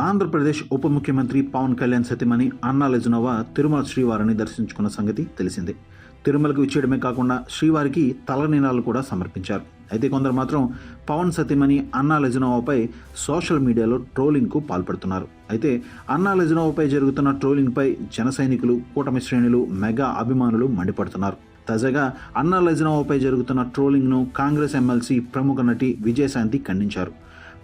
ఆంధ్రప్రదేశ్ ఉప ముఖ్యమంత్రి పవన్ కళ్యాణ్ సతీమణి అన్నా తిరుమల శ్రీవారిని దర్శించుకున్న సంగతి తెలిసిందే. తిరుమలకు ఇచ్చేయడమే కాకుండా శ్రీవారికి తలనీలాలు కూడా సమర్పించారు. అయితే కొందరు మాత్రం పవన్ సతీమణి అన్నా సోషల్ మీడియాలో ట్రోలింగ్కు పాల్పడుతున్నారు. అయితే అన్నా జరుగుతున్న ట్రోలింగ్పై జన సైనికులు కూటమి శ్రేణులు మెగా అభిమానులు మండిపడుతున్నారు. తాజాగా అన్నా లెజనోవాపై జరుగుతున్న ట్రోలింగ్ను కాంగ్రెస్ ఎమ్మెల్సీ ప్రముఖ నటి విజయశాంతి ఖండించారు.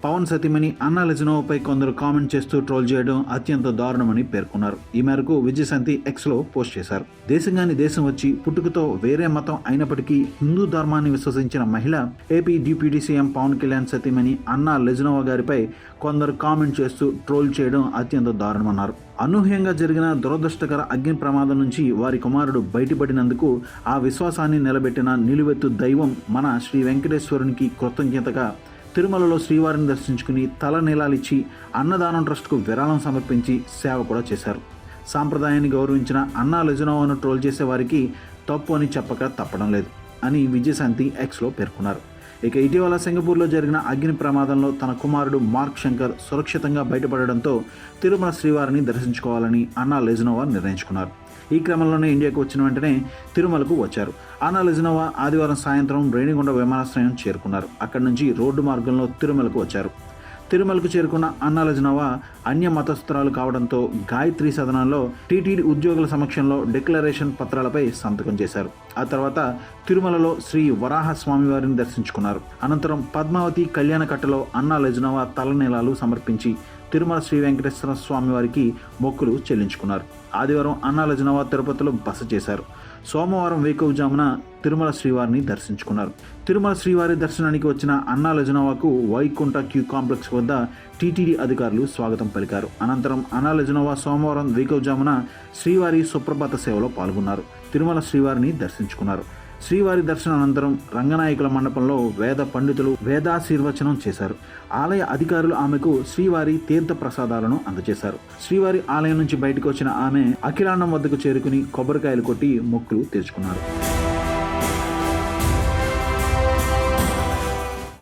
పవన్ సతీమణి అన్నా లెజనోవాపై కొందరు కామెంట్ చేస్తూ ట్రోల్ చేయడం అత్యంత దారుణమని పేర్కొన్నారు. ఈ మేరకు విజయశాంతి ఎక్స్లో పోస్ట్ చేశారు. దేశంగాని దేశం వచ్చి పుట్టుకతో వేరే మతం అయినప్పటికీ హిందూ ధర్మాన్ని విశ్వసించిన మహిళ AP deputy CM Pawan Kalyan సతీమణి అన్నా లెజినోవా గారిపై కొందరు కామెంట్ చేస్తూ ట్రోల్ చేయడం అత్యంత దారుణమన్నారు. అనూహ్యంగా జరిగిన దురదృష్టకర అగ్ని ప్రమాదం నుంచి వారి కుమారుడు బయటపడినందుకు ఆ విశ్వాసాన్ని నిలబెట్టిన నిలువెత్తు దైవం మన శ్రీ వెంకటేశ్వరునికి కృతజ్ఞతగా తిరుమలలో శ్రీవారిని దర్శించుకుని తల నీలాలిచ్చి అన్నదానం ట్రస్ట్కు విరాళం సమర్పించి సేవ కూడా చేశారు. సాంప్రదాయాన్ని గౌరవించిన అన్నా లెజనోవాను ట్రోల్ చేసే వారికి తప్పు అని చెప్పక తప్పడం లేదు అని విజయశాంతి ఎక్స్లో పేర్కొన్నారు. ఇక ఇటీవల సింగపూర్లో జరిగిన అగ్ని ప్రమాదంలో తన కుమారుడు మార్క్ శంకర్ సురక్షితంగా బయటపడడంతో తిరుమల శ్రీవారిని దర్శించుకోవాలని అన్నా లెజినోవా నిర్ణయించుకున్నారు. ఈ క్రమంలోనే ఇండియాకు వచ్చిన వెంటనే తిరుమలకు వచ్చారు. ఆనా లెజినోవా ఆదివారం సాయంత్రం రేణిగుండ విమానాశ్రయం చేరుకున్నారు. అక్కడి నుంచి రోడ్డు మార్గంలో తిరుమలకు వచ్చారు. తిరుమలకు చేరుకున్న అన్నా అన్య మతస్థురాలు కావడంతో గాయత్రి సదనంలో టీటీడీ ఉద్యోగుల సమక్షంలో డిక్లరేషన్ పత్రాలపై సంతకం చేశారు. ఆ తర్వాత తిరుమలలో శ్రీ వరాహ స్వామివారిని దర్శించుకున్నారు. అనంతరం పద్మావతి కళ్యాణకట్టలో కట్టలో తలనీలాలు సమర్పించి తిరుమల శ్రీ వెంకటేశ్వర స్వామి వారికి మొక్కులు చెల్లించుకున్నారు. ఆదివారం అన్నాలజనవ తిరుపతిలో బస చేశారు. సోమవారం వేకువజామున తిరుమల శ్రీవారిని దర్శించుకున్నారు. తిరుమల శ్రీవారి దర్శనానికి వచ్చిన అన్నాలజనోవాకు వైకుంఠ క్యూ కాంప్లెక్స్ వద్ద టీటీడీ అధికారులు స్వాగతం పలికారు. అనంతరం అన్నాలజనోవా సోమవారం వేకువజామున శ్రీవారి సుప్రభాత సేవలో పాల్గొన్నారు. తిరుమల శ్రీవారిని దర్శించుకున్నారు. శ్రీవారి దర్శన అనంతరం రంగనాయకుల మండపంలో వేద పండితులు వేదాశీర్వచనం చేశారు. ఆలయ అధికారులు ఆమెకు శ్రీవారి తీర్థ ప్రసాదాలను అందజేశారు. శ్రీవారి ఆలయం నుంచి బయటకు వచ్చిన ఆమె అఖిలాండం వద్దకు చేరుకుని కొబ్బరికాయలు కొట్టి మొక్కులు తీర్చుకున్నారు.